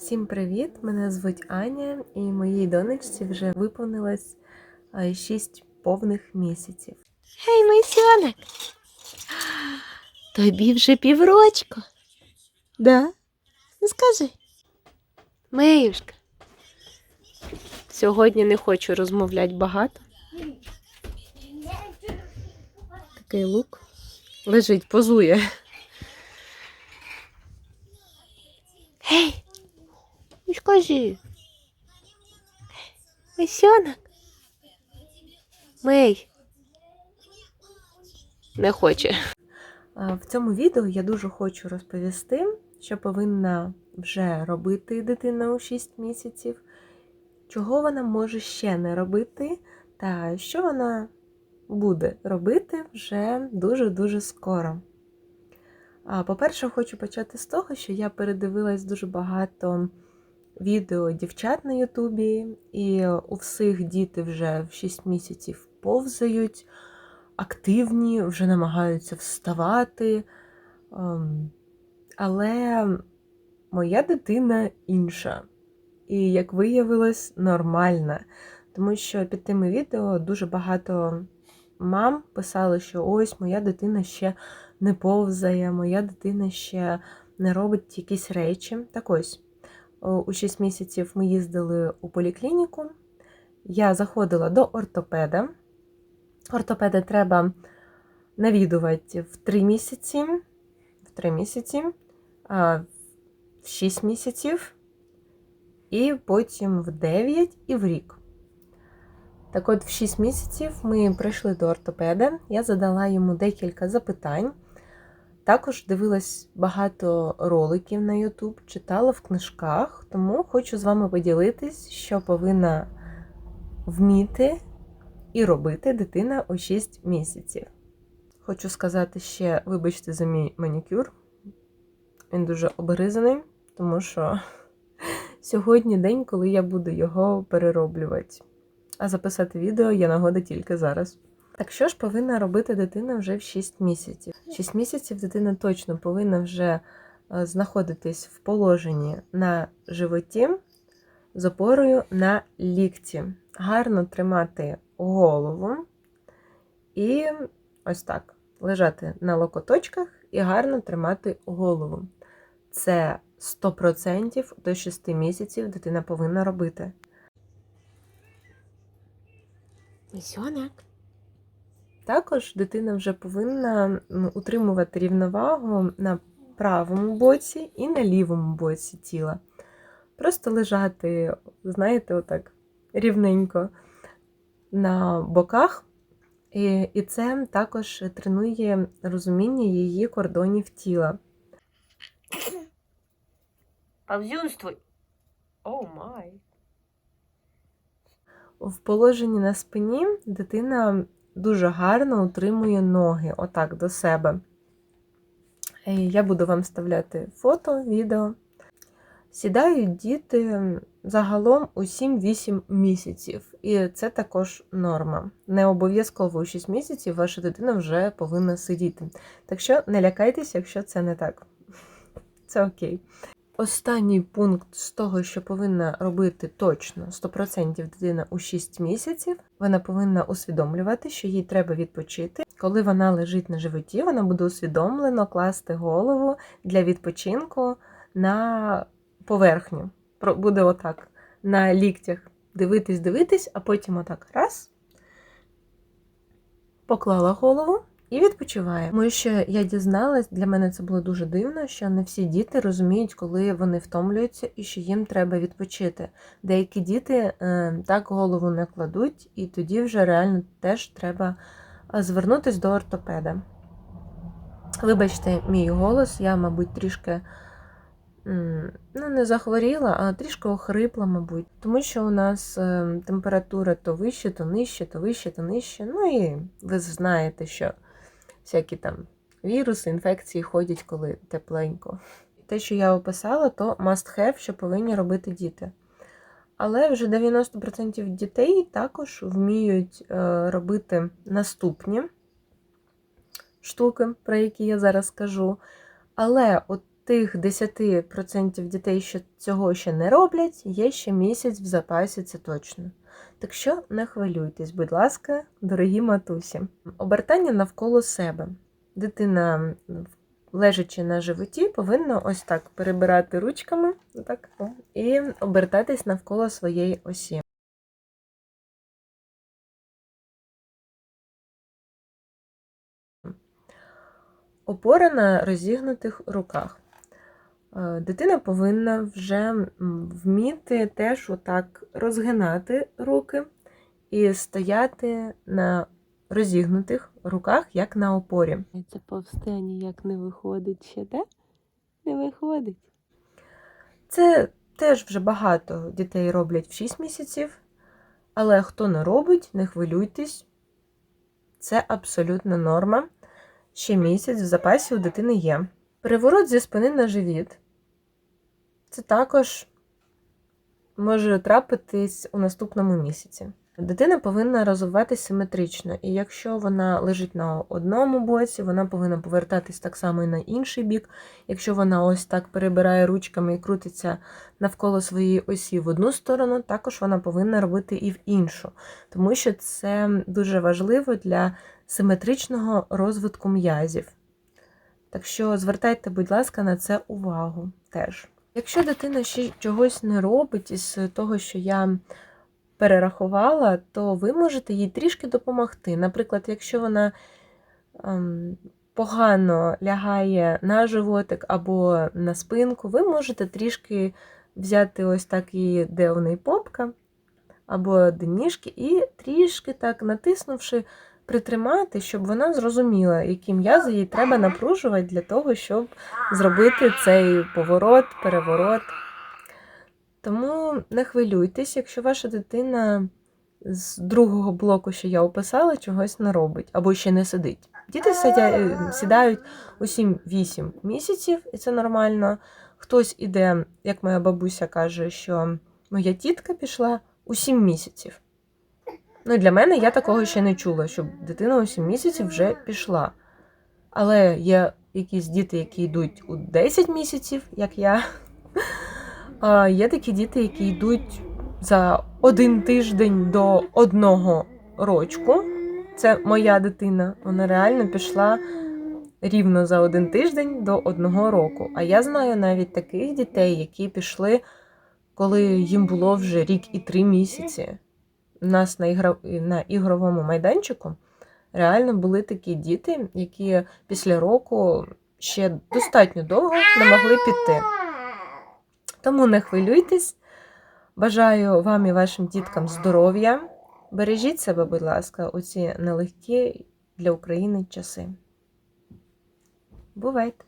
Всім привіт! Мене звуть Аня, і моїй донечці вже виповнилось 6 повних місяців. Гей, Мисьонок, тобі вже піврочку. Да? Ну скажи. Меюшка. Сьогодні не хочу розмовляти багато. Такий лук. Лежить, позує. Гей, ну скажи. Мисьонок. Мей. Не хоче. В цьому відео я дуже хочу розповісти, що повинна вже робити дитина у 6 місяців, чого вона може ще не робити, та що вона буде робити вже дуже-дуже скоро. По-перше, хочу почати з того, що я передивилась дуже багато відео дівчат на Ютубі, і у всіх діти вже в 6 місяців повзають, активні, вже намагаються вставати. Ем, Але моя дитина інша. І, як виявилось, нормальна. Тому що під тими відео дуже багато мам писали, що ось моя дитина ще не повзає, моя дитина ще не робить якісь речі. Так ось, у 6 місяців ми їздили у поліклініку. Я заходила до ортопеда. Ортопеда треба навідувати в 3 місяці, в 3 місяці, в 6 місяців, і потім в 9 і в рік. Так от, в 6 місяців ми прийшли до ортопеда, я задала йому декілька запитань. Також дивилась багато роликів на YouTube, читала в книжках, тому хочу з вами поділитись, що повинна вміти і робити дитина у 6 місяців. Хочу сказати ще, вибачте за мій манікюр. Він дуже обгризаний, тому що сьогодні день, коли я буду його перероблювати. А записати відео я нагода тільки зараз. Так що ж повинна робити дитина вже в 6 місяців? 6 місяців дитина точно повинна вже е, знаходитись в положенні на животі з опорою на лікті. Гарно тримати голову і ось так лежати на локоточках і гарно тримати голову. Це 100% до 6 місяців дитина повинна робити. Мисьонок. Також дитина вже повинна утримувати рівновагу на правому боці і на лівому боці тіла. Просто лежати, знаєте, отак рівненько на боках, і, і це також тренує розуміння її кордонів тіла. Повзюнствуй. О май. В положенні на спині дитина дуже гарно утримує ноги отак до себе. Е, Я буду вам вставляти фото, відео. Сідають діти загалом у 7-8 місяців, і це також норма. Не обов'язково у 6 місяців ваша дитина вже повинна сидіти. Так що не лякайтеся, якщо це не так. Це окей. Останній пункт з того, що повинна робити точно 100% дитина у 6 місяців, вона повинна усвідомлювати, що їй треба відпочити. Коли вона лежить на животі, вона буде усвідомлено класти голову для відпочинку на поверхню. Буде отак на ліктях. Дивитись, дивитись, а потім отак раз. Поклала голову і відпочиває. Тому що я дізналась, для мене це було дуже дивно, що не всі діти розуміють, коли вони втомлюються і що їм треба відпочити. Деякі діти е, так голову не кладуть, і тоді вже реально теж треба е, звернутись до ортопеда. Вибачте, мій голос, я, мабуть, трішки ну, не захворіла, а трішки охрипла, мабуть. Тому що у нас е, температура то вище, то нижче, то вище, то нижче. Ну і ви знаєте, що всякі там віруси, інфекції ходять, коли тепленько. Те, що я описала, то must have, що повинні робити діти. Але вже 90% дітей також вміють е, робити наступні штуки, про які я зараз скажу. Але от тих 10% дітей, що цього ще не роблять, є ще місяць в запасі, це точно. Так що не хвилюйтесь, будь ласка, дорогі матусі. Обертання навколо себе. Дитина, лежачи на животі, повинна ось так перебирати ручками отак, о, і обертатись навколо своєї осі. Опора на розігнутих руках. Е, Дитина повинна вже вміти теж отак розгинати руки і стояти на розігнутих руках, як на опорі. Це повсти ніяк не виходить ще, так? Не виходить. Це теж вже багато дітей роблять в 6 місяців, але хто не робить, не хвилюйтесь. Це абсолютна норма. Ще місяць в запасі у дитини є. Переворот зі спини на живіт. Це також може трапитись у наступному місяці. Дитина повинна розвиватися симетрично, і якщо вона лежить на одному боці, вона повинна повертатись так само і на інший бік. Якщо вона ось так перебирає ручками і крутиться навколо своєї осі в одну сторону, також вона повинна робити і в іншу, тому що це дуже важливо для симетричного розвитку м'язів. Так що звертайте, будь ласка, на це увагу теж. Якщо дитина ще чогось не робить із того, що я перерахувала, то ви можете їй трішки допомогти. Наприклад, якщо вона ем, погано лягає на животик або на спинку, ви можете трішки взяти ось так її, де в неї попка, або ніжки, і трішки так натиснувши, притримати, щоб вона зрозуміла, які м'язи їй треба напружувати для того, щоб зробити цей поворот, переворот. Тому не хвилюйтесь, якщо ваша дитина з другого блоку, що я описала, чогось не робить або ще не сидить. Діти сидя- сідають у 7-8 місяців, і це нормально. Хтось іде, як моя бабуся каже, що моя тітка пішла у 7 місяців. Ну, для мене я такого ще не чула, щоб дитина у 7 місяців вже пішла. Але є якісь діти, які йдуть у 10 місяців, як я. А є такі діти, які йдуть за один тиждень до одного рочку. Це моя дитина. Вона реально пішла рівно за один тиждень до одного року. А я знаю навіть таких дітей, які пішли, коли їм було вже рік і три місяці. У нас на, ігро... на ігровому майданчику реально були такі діти, які після року ще достатньо довго не могли піти. Тому не хвилюйтесь. Бажаю вам і вашим діткам здоров'я. Бережіть себе, будь ласка, у ці нелегкі для України часи. Бувайте!